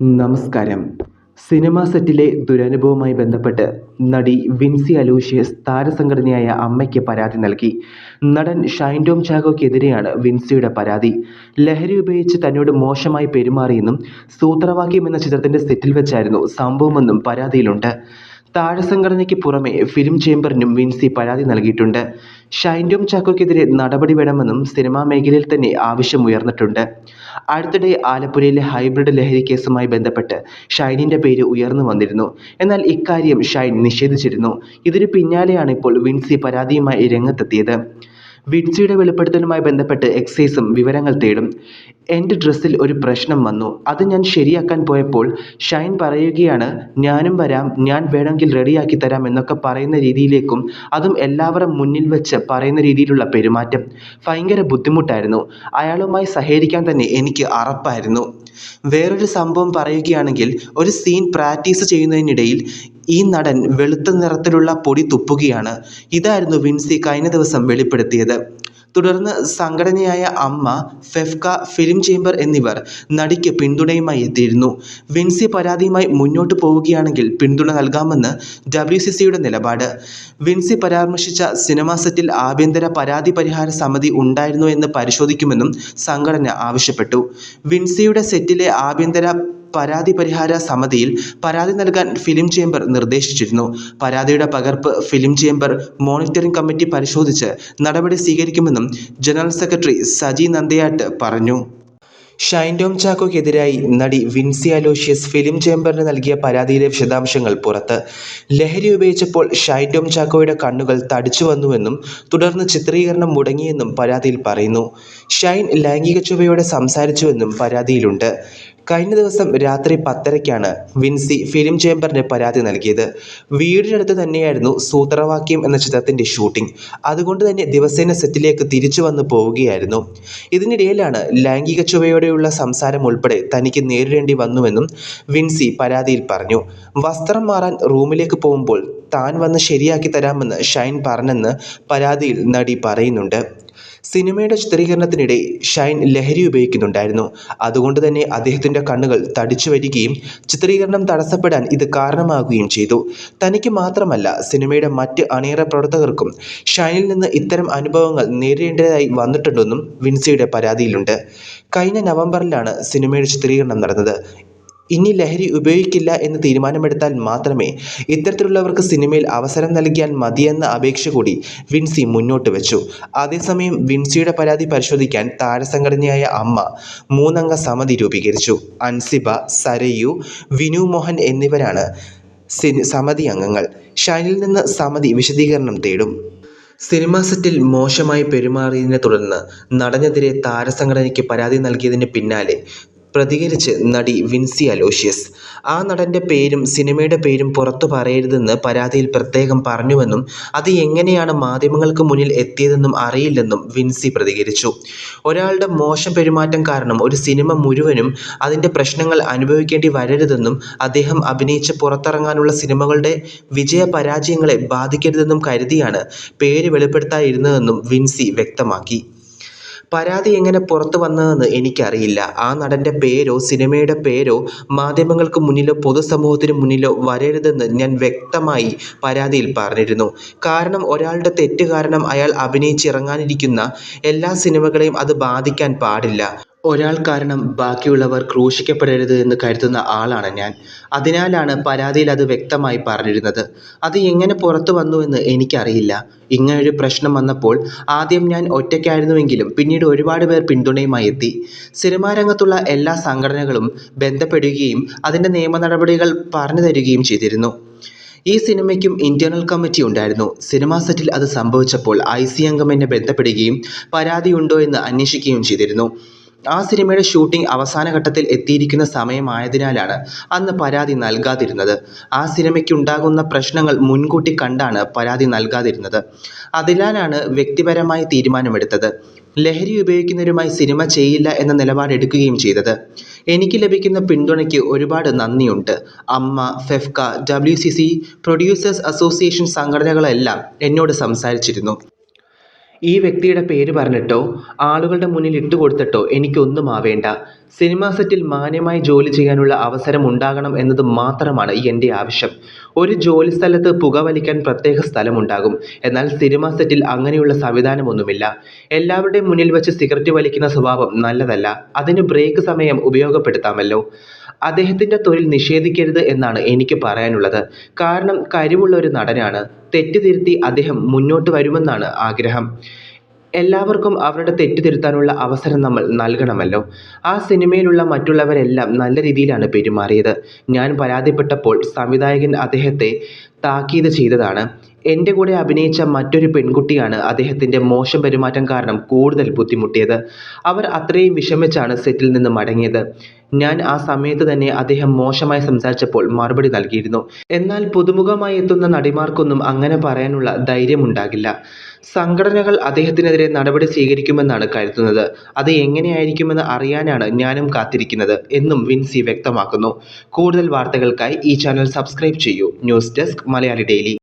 നമസ്കാരം. സിനിമാ സെറ്റിലെ ദുരനുഭവവുമായി ബന്ധപ്പെട്ട് നടി വിൻസി അലൂഷ്യസ് താരസംഘടനയായ അമ്മയ്ക്ക് പരാതി നൽകി. നടൻ ഷൈൻ ടോം വിൻസിയുടെ പരാതി. ലഹരി ഉപയോഗിച്ച് തന്നോട് മോശമായി പെരുമാറിയെന്നും സൂത്രവാക്യം എന്ന ചിത്രത്തിന്റെ സെറ്റിൽ വെച്ചായിരുന്നു സംഭവമെന്നും പരാതിയിലുണ്ട്. താരസംഘടനയ്ക്ക് പുറമെ ഫിലിം ചേംബറിനും വിൻസി പരാതി നൽകിയിട്ടുണ്ട്. ഷൈൻ ടോം ചാക്കോയ്ക്കെതിരെ നടപടി വേണമെന്നും സിനിമാ മേഖലയിൽ തന്നെ ആവശ്യമുയർന്നിട്ടുണ്ട്. അടുത്തിടെ ആലപ്പുഴയിലെ ഹൈബ്രിഡ് ലഹരി കേസുമായി ബന്ധപ്പെട്ട് ഷൈനിന്റെ പേര് ഉയർന്നു വന്നിരുന്നു. എന്നാൽ ഇക്കാര്യം ഷൈൻ നിഷേധിച്ചിരുന്നു. ഇതിനു പിന്നാലെയാണ് ഇപ്പോൾ വിൻസി പരാതിയുമായി രംഗത്തെത്തിയത്. വിൻസിയുടെ വെളിപ്പെടുത്തലുമായി ബന്ധപ്പെട്ട് എക്സൈസും വിവരങ്ങൾ തേടും. എന്റെ ഡ്രസ്സിൽ ഒരു പ്രശ്നം വന്നു. അത് ഞാൻ ശരിയാക്കാൻ പോയപ്പോൾ ഷൈൻ പറയുകയാണ് ഞാനും വരാം ഞാൻ വേണമെങ്കിൽ റെഡിയാക്കി തരാം എന്നൊക്കെ പറയുന്ന രീതിയിലേക്കും അതും എല്ലാവരും മുന്നിൽ വെച്ച് പറയുന്ന രീതിയിലുള്ള പെരുമാറ്റം ഭയങ്കര ബുദ്ധിമുട്ടായിരുന്നു. അയാളുമായി സഹകരിക്കാൻ തന്നെ എനിക്ക് അറപ്പായിരുന്നു. വേറൊരു സംഭവം പറയുകയാണെങ്കിൽ ഒരു സീൻ പ്രാക്ടീസ് ചെയ്യുന്നതിനിടയിൽ ഈ നടൻ വെളുത്ത നിറത്തിലുള്ള പൊടി തുപ്പുകയാണ്. ഇതായിരുന്നു വിൻസി കഴിഞ്ഞ ദിവസം വെളിപ്പെടുത്തിയത്. തുടർന്ന് സംഘടനയായ അമ്മ ഫെഫ്ക ഫിലിം ചേംബർ എന്നിവർ നടിക്ക് പിന്തുണയുമായി എത്തിയിരുന്നു. വിൻസി പരാതിയുമായി മുന്നോട്ട് പോവുകയാണെങ്കിൽ പിന്തുണ നൽകാമെന്ന് ഡബ്ല്യു സി സിയുടെ നിലപാട്. വിൻസി പരാമർശിച്ച സിനിമാ സെറ്റിൽ ആഭ്യന്തര പരാതി പരിഹാര സമിതി ഉണ്ടായിരുന്നോ എന്ന് പരിശോധിക്കുമെന്നും സംഘടന ആവശ്യപ്പെട്ടു. വിൻസിയുടെ സെറ്റിലെ ആഭ്യന്തര പരാതി പരിഹാര സമിതിയിൽ പരാതി നൽകാൻ ഫിലിം ചേംബർ നിർദ്ദേശിച്ചിരുന്നു. പരാതിയുടെ പകർപ്പ് ഫിലിം ചേംബർ മോണിറ്ററിംഗ് കമ്മിറ്റി പരിശോധിച്ച് നടപടി സ്വീകരിക്കുമെന്നും ജനറൽ സെക്രട്ടറി സജി നന്ദയാട്ട് പറഞ്ഞു. ഷൈൻ ടോം ചാക്കോക്കെതിരായി നടി വിൻസി അലോഷ്യസ് ഫിലിം ചേംബറിന് നൽകിയ പരാതിയിലെ വിശദാംശങ്ങൾ പുറത്ത്. ലഹരി ഉപയോഗിച്ചപ്പോൾ ഷൈൻ ടോം ചാക്കോയുടെ കണ്ണുകൾ തടിച്ചു വന്നുവെന്നും തുടർന്ന് ചിത്രീകരണം മുടങ്ങിയെന്നും പരാതിയിൽ പറയുന്നു. ഷൈൻ ലൈംഗിക ചുവയോടെ സംസാരിച്ചുവെന്നും പരാതിയിലുണ്ട്. കഴിഞ്ഞ ദിവസം രാത്രി പത്തരയ്ക്കാണ് വിൻസി ഫിലിം ചേംബറിന് പരാതി നൽകിയത്. വീടിനടുത്ത് തന്നെയായിരുന്നു സൂത്രവാക്യം എന്ന ചിത്രത്തിന്റെ ഷൂട്ടിംഗ്. അതുകൊണ്ട് തന്നെ ദിവസേന സെറ്റിലേക്ക് തിരിച്ചു വന്നു പോവുകയായിരുന്നു. ഇതിനിടയിലാണ് ലൈംഗിക ചുവയോടെയുള്ള സംസാരം ഉൾപ്പെടെ തനിക്ക് നേരിടേണ്ടി വന്നുവെന്നും വിൻസി പരാതിയിൽ പറഞ്ഞു. വസ്ത്രം മാറാൻ റൂമിലേക്ക് പോകുമ്പോൾ താൻ വന്ന് ശരിയാക്കി തരാമെന്ന് ഷൈൻ പറഞ്ഞെന്ന് പരാതിയിൽ നടി പറയുന്നുണ്ട്. സിനിമയുടെ ചിത്രീകരണത്തിനിടെ ഷൈൻ ലഹരി ഉപയോഗിക്കുന്നുണ്ടായിരുന്നു. അതുകൊണ്ട് തന്നെ അദ്ദേഹത്തിന്റെ കണ്ണുകൾ തടിച്ചു വരികയും ചിത്രീകരണം തടസ്സപ്പെടാൻ ഇത് കാരണമാകുകയും ചെയ്തു. തനിക്ക് മാത്രമല്ല സിനിമയുടെ മറ്റ് അണിയറ പ്രവർത്തകർക്കും ഷൈനിൽ നിന്ന് ഇത്തരം അനുഭവങ്ങൾ നേരിടേണ്ടതായി വന്നിട്ടുണ്ടെന്നും വിൻസിയുടെ പരാതിയിലുണ്ട്. കഴിഞ്ഞ നവംബറിലാണ് സിനിമയുടെ ചിത്രീകരണം നടന്നത്. ഇനി ലഹരി ഉപയോഗിക്കില്ല എന്ന് തീരുമാനമെടുത്താൽ മാത്രമേ ഇത്തരത്തിലുള്ളവർക്ക് സിനിമയിൽ അവസരം നൽകിയാൽ മതിയെന്ന അപേക്ഷ കൂടി വിൻസി മുന്നോട്ട് വെച്ചു. അതേസമയം വിൻസിയുടെ പരാതി പരിശോധിക്കാൻ താരസംഘടനയായ അമ്മ മൂന്നംഗ സമിതി രൂപീകരിച്ചു. അൻസിബ സരയു വിനു മോഹൻ എന്നിവരാണ് സമിതി അംഗങ്ങൾ. ഷൈനിൽ നിന്ന് സമിതി വിശദീകരണം തേടും. സിനിമാ സെറ്റിൽ മോശമായി പെരുമാറിയതിനെ തുടർന്ന് നടനെതിരെ താരസംഘടനയ്ക്ക് പരാതി നൽകിയതിന് പിന്നാലെ പ്രതികരിച്ച് നടി വിൻസി അലോഷ്യസ്. ആ നടന്റെ പേരും സിനിമയുടെ പേരും പുറത്തു പറയരുതെന്ന് പരാതിയിൽ പ്രത്യേകം പറഞ്ഞുവെന്നും അത് എങ്ങനെയാണ് മാധ്യമങ്ങൾക്ക് മുന്നിൽ എത്തിയതെന്നും അറിയില്ലെന്നും വിൻസി പ്രതികരിച്ചു. ഒരാളുടെ മോശം പെരുമാറ്റം കാരണം ഒരു സിനിമ മുഴുവനും അതിന്റെ പ്രശ്നങ്ങൾ അനുഭവിക്കേണ്ടി വരരുതെന്നും അദ്ദേഹം അഭിനയിച്ച് പുറത്തിറങ്ങാനുള്ള സിനിമകളുടെ വിജയ പരാജയങ്ങളെ ബാധിക്കരുതെന്നും കരുതിയാണ് പേര് വെളിപ്പെടുത്താതിരുന്നതെന്നും വിൻസി വ്യക്തമാക്കി. പരാതി എങ്ങനെ പുറത്തു വന്നതെന്ന് എനിക്കറിയില്ല. ആ നടന്റെ പേരോ സിനിമയുടെ പേരോ മാധ്യമങ്ങൾക്ക് മുന്നിലോ പൊതുസമൂഹത്തിന് മുന്നിലോ വരരുതെന്ന് ഞാൻ വ്യക്തമായി പരാതിയിൽ പറഞ്ഞിരുന്നു. കാരണം ഒരാളുടെ തെറ്റ് കാരണം അയാൾ അഭിനയിച്ചിറങ്ങാനിരിക്കുന്ന എല്ലാ സിനിമകളെയും അത് ബാധിക്കാൻ പാടില്ല. ഒരാൾ കാരണം ബാക്കിയുള്ളവർ ക്രൂശിക്കപ്പെടരുത് എന്ന് കരുതുന്ന ആളാണ് ഞാൻ. അതിനാലാണ് പരാതിയിൽ അത് വ്യക്തമായി പറഞ്ഞിരുന്നത്. അത് എങ്ങനെ പുറത്തു വന്നു എന്ന് എനിക്കറിയില്ല. ഇങ്ങനൊരു പ്രശ്നം വന്നപ്പോൾ ആദ്യം ഞാൻ ഒറ്റയ്ക്കായിരുന്നുവെങ്കിലും പിന്നീട് ഒരുപാട് പേർ പിന്തുണയുമായി എത്തി. സിനിമാ രംഗത്തുള്ള എല്ലാ സംഘടനകളും ബന്ധപ്പെടുകയും അതിന്റെ നിയമ നടപടികൾ പറഞ്ഞു തരികയും ചെയ്തിരുന്നു. ഈ സിനിമയ്ക്കും ഇന്റേണൽ കമ്മിറ്റി ഉണ്ടായിരുന്നു. സിനിമാ സെറ്റിൽ അത് സംഭവിച്ചപ്പോൾ ഐ സി അംഗം എന്നെ ബന്ധപ്പെടുകയും പരാതിയുണ്ടോ എന്ന് അന്വേഷിക്കുകയും ചെയ്തിരുന്നു. ആ സിനിമയുടെ ഷൂട്ടിംഗ് അവസാന ഘട്ടത്തിൽ എത്തിയിരിക്കുന്ന സമയമായതിനാലാണ് അന്ന് പരാതി നൽകാതിരുന്നത്. ആ സിനിമയ്ക്കുണ്ടാകുന്ന പ്രശ്നങ്ങൾ മുൻകൂട്ടി കണ്ടാണ് പരാതി നൽകാതിരുന്നത്. അതിനാലാണ് വ്യക്തിപരമായി തീരുമാനമെടുത്തത്. ലഹരി ഉപയോഗിക്കുന്നവരുമായി സിനിമ ചെയ്യില്ല എന്ന നിലപാടെടുക്കുകയും ചെയ്തത്. എനിക്ക് ലഭിക്കുന്ന പിന്തുണയ്ക്ക് ഒരുപാട് നന്ദിയുണ്ട്. AMMA FEFKA W C C producers association സംഘടനകളെല്ലാം എന്നോട് സംസാരിച്ചിരുന്നു. ഈ വ്യക്തിയുടെ പേര് പറഞ്ഞിട്ടോ ആളുകളുടെ മുന്നിൽ ഇട്ടുകൊടുത്തിട്ടോ എനിക്കൊന്നും ആവേണ്ട. സിനിമാ സെറ്റിൽ മാന്യമായി ജോലി ചെയ്യാനുള്ള അവസരം ഉണ്ടാകണം എന്നത് മാത്രമാണ് എന്റെ ആവശ്യം. ഒരു ജോലി സ്ഥലത്ത് പുകവലിക്കാൻ പ്രത്യേക സ്ഥലമുണ്ടാകും. എന്നാൽ സിനിമാ സെറ്റിൽ അങ്ങനെയുള്ള സംവിധാനമൊന്നുമില്ല. എല്ലാവരുടെയും മുന്നിൽ വെച്ച് സിഗരറ്റ് വലിക്കുന്ന സ്വഭാവം നല്ലതല്ല. അതിന് ബ്രേക്ക് സമയം ഉപയോഗപ്പെടുത്താമല്ലോ. അദ്ദേഹത്തിന്റെ തൊഴിൽ നിഷേധിക്കരുത് എന്നാണ് എനിക്ക് പറയാനുള്ളത്. കാരണം കഴിവുള്ള ഒരു നടനാണ്. തെറ്റ് തിരുത്തി അദ്ദേഹം മുന്നോട്ട് വരുമെന്നാണ് ആഗ്രഹം. എല്ലാവർക്കും അവരുടെ തെറ്റ് തിരുത്താനുള്ള അവസരം നമ്മൾ നൽകണമല്ലോ. ആ സിനിമയിലുള്ള മറ്റുള്ളവരെല്ലാം നല്ല രീതിയിലാണ് പെരുമാറിയത്. ഞാൻ പരാതിപ്പെട്ടപ്പോൾ സംവിധായകൻ അദ്ദേഹത്തെ താക്കീത് ചെയ്തതാണ്. എന്റെ കൂടെ അഭിനയിച്ച മറ്റൊരു പെൺകുട്ടിയാണ് അദ്ദേഹത്തിന്റെ മോശം പെരുമാറ്റം കാരണം കൂടുതൽ ബുദ്ധിമുട്ടിയത്. അവർ അത്രയും വിഷമിച്ചാണ് സെറ്റിൽ നിന്ന് മടങ്ങിയത്. ഞാൻ ആ സമയത്ത് തന്നെ അദ്ദേഹം മോശമായി സംസാരിച്ചപ്പോൾ മറുപടി നൽകിയിരുന്നു. എന്നാൽ പുതുമുഖമായി എത്തുന്ന നടിമാർക്കൊന്നും അങ്ങനെ പറയാനുള്ള ധൈര്യമുണ്ടാകില്ല. സംഘടനകൾ അദ്ദേഹത്തിനെതിരെ നടപടി സ്വീകരിക്കുമെന്നാണ് കരുതുന്നത്. അത് എങ്ങനെയായിരിക്കുമെന്ന് അറിയാനാണ് ഞാനും കാത്തിരിക്കുന്നത് എന്നും വിൻസി വ്യക്തമാക്കുന്നു. കൂടുതൽ വാർത്തകൾക്കായി ഈ ചാനൽ സബ്സ്ക്രൈബ് ചെയ്യൂ. News desk Malayali daily.